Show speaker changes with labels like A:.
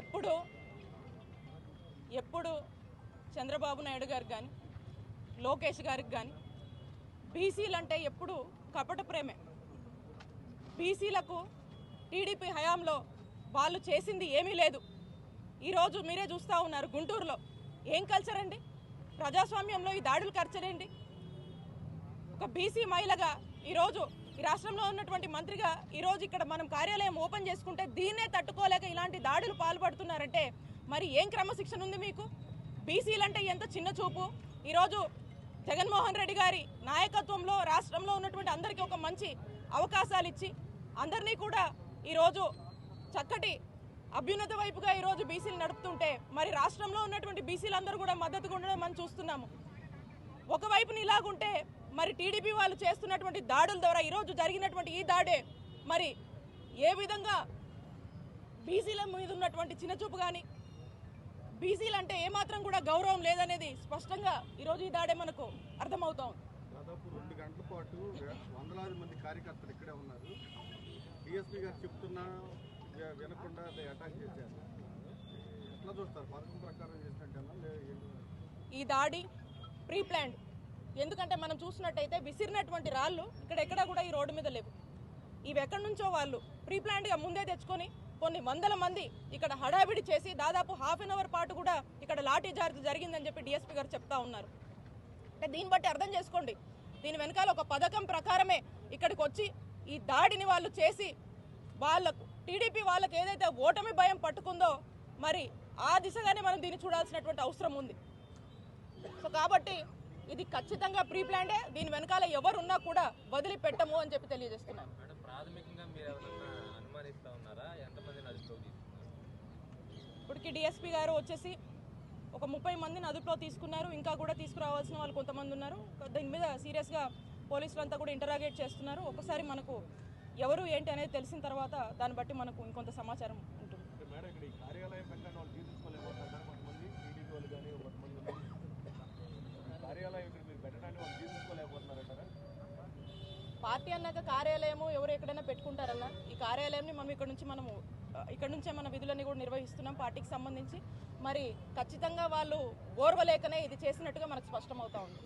A: ఎప్పుడు ఎప్పుడు చంద్రబాబు నాయుడు గారు కానీ లోకేష్ గారికి కానీ బీసీలు అంటే ఎప్పుడు కపట ప్రేమే. బీసీలకు టీడీపీ హయాంలో వాళ్ళు చేసింది ఏమీ లేదు. ఈరోజు మీరే చూస్తూ ఉన్నారు గుంటూరులో. ఏం కల్చర్ అండి? ప్రజాస్వామ్యంలో ఈ దాడులు కల్చరేంటి ఒక బీసీ మహిళగా ఈరోజు ఈ రాష్ట్రంలో ఉన్నటువంటి మంత్రిగా ఈరోజు ఇక్కడ మనం కార్యాలయం ఓపెన్ చేసుకుంటే దీన్నే తట్టుకోలేక ఇలాంటి దాడులు పాల్పడుతున్నారంటే మరి ఏం క్రమశిక్షణ ఉంది మీకు? బీసీలంటే ఎంత చిన్న చూపు? ఈరోజు జగన్మోహన్ రెడ్డి గారి నాయకత్వంలో రాష్ట్రంలో ఉన్నటువంటి అందరికీ ఒక మంచి అవకాశాలు ఇచ్చి అందరినీ కూడా ఈరోజు చక్కటి అభ్యున్నత వైపుగా ఈరోజు బీసీలు నడుపుతుంటే మరి రాష్ట్రంలో ఉన్నటువంటి బీసీలందరూ కూడా మద్దతుగా ఉండడం మనం చూస్తున్నాము. ఒకవైపున ఇలాగుంటే మరి టీడీపీ వాళ్ళు చేస్తున్నటువంటి దాడుల ద్వారా ఈరోజు జరిగినటువంటి ఈ దాడే మరి ఏ విధంగా బీసీల మీద ఉన్నటువంటి చిన్నచూపు కానీ బీసీలు అంటే ఏమాత్రం కూడా గౌరవం లేదనేది స్పష్టంగా ఈరోజు ఈ దాడే మనకు అర్థమవుతా ఉంది
B: దాదాపు రెండు గంటల పాటు వందలాది మంది కార్యకర్తలు ఇక్కడే ఉన్నారు. డిఎస్పీ గారు చెప్తున్నా వినకుండా అటాక్ చేశారు. ఎట్లా చూస్తారు? పథకం ప్రకారం చేసినట్టేనా? ఏంటి?
A: ఈ దాడి ప్రీ ప్లాన్డ్ ఎందుకంటే మనం చూసినట్టయితే విసిరినటువంటి రాళ్ళు ఇక్కడ ఎక్కడా కూడా ఈ రోడ్డు మీద లేవు. ఇవి ఎక్కడి నుంచో వాళ్ళు ప్రీప్లాన్డ్గా ముందే తెచ్చుకొని కొన్ని వందల మంది ఇక్కడ హడావిడి చేసి దాదాపు హాఫ్ అన్ అవర్ పాటు కూడా ఇక్కడ లాఠీ చార్జ్ జరిగిందని చెప్పి డిఎస్పీ గారు చెప్తా ఉన్నారు. అంటే దీన్ని బట్టి అర్థం చేసుకోండి. దీని వెనకాల ఒక పథకం ప్రకారమే ఇక్కడికి వచ్చి ఈ దాడిని వాళ్ళు చేసి వాళ్ళకు టీడీపీ వాళ్ళకి ఏదైతే ఓటమి భయం పట్టుకుందో మరి ఆ దిశగానే మనం దీన్ని చూడాల్సినటువంటి అవసరం ఉంది. సో కాబట్టి ఇది ఖచ్చితంగా ప్రీ ప్లాన్డే దీని వెనకాల ఎవరున్నా కూడా వదిలిపెట్టము అని చెప్పి తెలియజేస్తున్నాను.
C: మేడం ప్రాథమికంగా మీరు ఎవరన్నా అనుమానిస్తా ఉన్నారా? ఎంతమందిని అదుపులోకి తీసుకున్నారు?
A: ఇప్పటికి డిఎస్పీ గారు వచ్చేసి ఒక ముప్పై మందిని అదుపులో తీసుకున్నారు. ఇంకా కూడా తీసుకురావాల్సిన వాళ్ళు కొంతమంది ఉన్నారు. దీని మీద సీరియస్గా పోలీసులు అంతా కూడా ఇంటరాగేట్ చేస్తున్నారు. ఒకసారి మనకు ఎవరు ఏంటి అనేది తెలిసిన తర్వాత దాన్ని బట్టి మనకు ఇంకొంత సమాచారం ఉంటుంది
B: అంటే మేడం ఇక్కడ ఈ కార్యాలయం పెట్టడానికి వాళ్ళు తీసుకోలేకపోతున్నారు కొంతమంది టీడీపీ వాళ్ళు కానీ కొంతమంది ఉన్నారు. ఈ కార్యాలయం ఇక్కడ మీరు పెట్టడానికి వాళ్ళు తీసుకోలేకపోతున్నారంటారా
A: పార్టీ అన్నాక కార్యాలయము ఎవరు ఎక్కడైనా పెట్టుకుంటారన్నా ఈ కార్యాలయంని మనం ఇక్కడ నుంచి మనము ఇక్కడ నుంచే మన విధులన్నీ కూడా నిర్వహిస్తున్నాం పార్టీకి సంబంధించి. మరి ఖచ్చితంగా వాళ్ళు ఓర్వలేకనే ఇది చేసినట్టుగా మనకు స్పష్టమవుతా ఉంది.